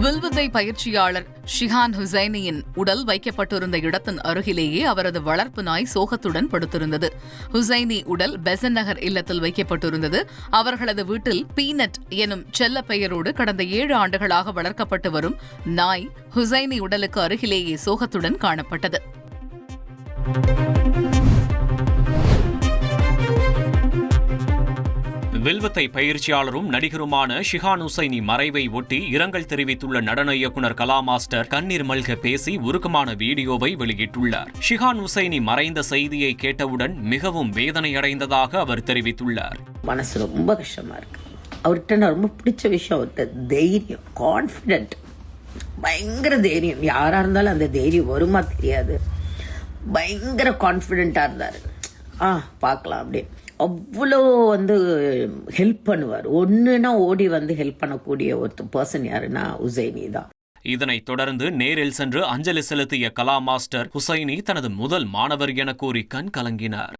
வில்வித்தை பயிற்சியாளர் ஷிஹான் ஹுசைனியின் உடல் வைக்கப்பட்டிருந்த இடத்தின் அருகிலேயே அவரது வளர்ப்பு நாய் சோகத்துடன் படுத்திருந்தது. ஹுசைனி உடல் பெசன் நகர் இல்லத்தில் வைக்கப்பட்டிருந்தது. அவர்களது வீட்டில் பீனட் எனும் செல்ல பெயரோடு கடந்த ஏழு ஆண்டுகளாக வளர்க்கப்பட்டு வரும் நாய் ஹுசைனி உடலுக்கு அருகிலேயே சோகத்துடன் காணப்பட்டது. வில்வத்தை பயிற்சியாளரும் நடிகருமான ஷிஹான் ஹுசைனி மறைவை ஒட்டி இரங்கல் தெரிவித்துள்ள நடன இயக்குனர் கலா மாஸ்டர் கண்ணீர் மல்க பேசி உருக்கமான வீடியோவை வெளியிட்டுள்ளார். ஷிஹான் ஹுசைனி மறைந்த செய்தியை கேட்டவுடன் மிகவும் வேதனையடைந்ததாக அவர் தெரிவித்துள்ளார். மனசு ரொம்ப கஷ்டமா இருக்கு. அவர்கிட்ட நான் ரொம்ப பிடிச்ச விஷயம் அவர்கிட்ட தைரியம் கான்ஃபிடென்ட் பயங்கர தைரியம். யாரா இருந்தாலும் அந்த தைரியம் வருமா தெரியாது. பயங்கர கான்ஃபிடென்ட்டா இருந்தார். ஆ பார்க்கலாம் அப்படின்னு. அவ்வளோ வந்து ஹெல்ப் பண்ணுவார். ஒன்றுனா ஓடி வந்து ஹெல்ப் பண்ணக்கூடிய ஒரு பர்சன் யாருன்னா உசைனி தான். இதனைத் தொடர்ந்து நேரில் சென்று அஞ்சலி செலுத்திய கலா மாஸ்டர் ஹுசைனி தனது முதல் மாணவர் என கூறி கண் கலங்கினார்.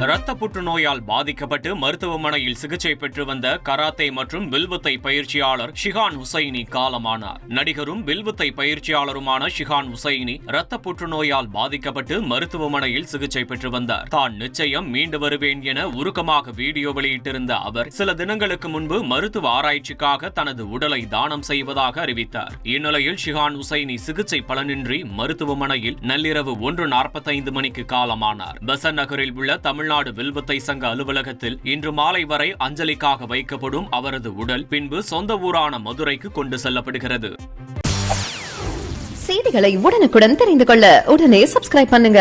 இரத்த புற்றுநோயால் பாதிக்கப்பட்டு மருத்துவமனையில் சிகிச்சை பெற்று வந்த கராத்தே மற்றும் வில்வித்தை பயிற்சியாளர் ஷிஹான் ஹுசைனி காலமானார். நடிகரும் வில்வித்தை பயிற்சியாளருமான ஷிஹான் ஹுசைனி இரத்த புற்றுநோயால் பாதிக்கப்பட்டு மருத்துவமனையில் சிகிச்சை பெற்று வந்தார். தான் நிச்சயம் மீண்டு வருவேன் என உருக்கமாக வீடியோ வெளியிட்டிருந்த அவர் சில தினங்களுக்கு முன்பு மருத்துவ ஆராய்ச்சிக்காக தனது உடலை தானம் செய்வதாக அறிவித்தார். இந்நிலையில் ஷிஹான் ஹுசைனி சிகிச்சை பலனின்றி மருத்துவமனையில் நள்ளிரவு ஒன்று நாற்பத்தைந்து மணிக்கு காலமானார். பெசன் நகரில் உள்ள தமிழ் தமிழ்நாடு வில்வத்தை சங்க அலுவலகத்தில் இன்று மாலை வரை அஞ்சலிக்காக வைக்கப்படும் அவரது உடல் பின்பு சொந்த ஊரான மதுரைக்கு கொண்டு செல்லப்படுகிறது. செய்திகளை உடனுக்குடன் தெரிந்து கொள்ள உடனே சப்ஸ்கிரைப் பண்ணுங்க.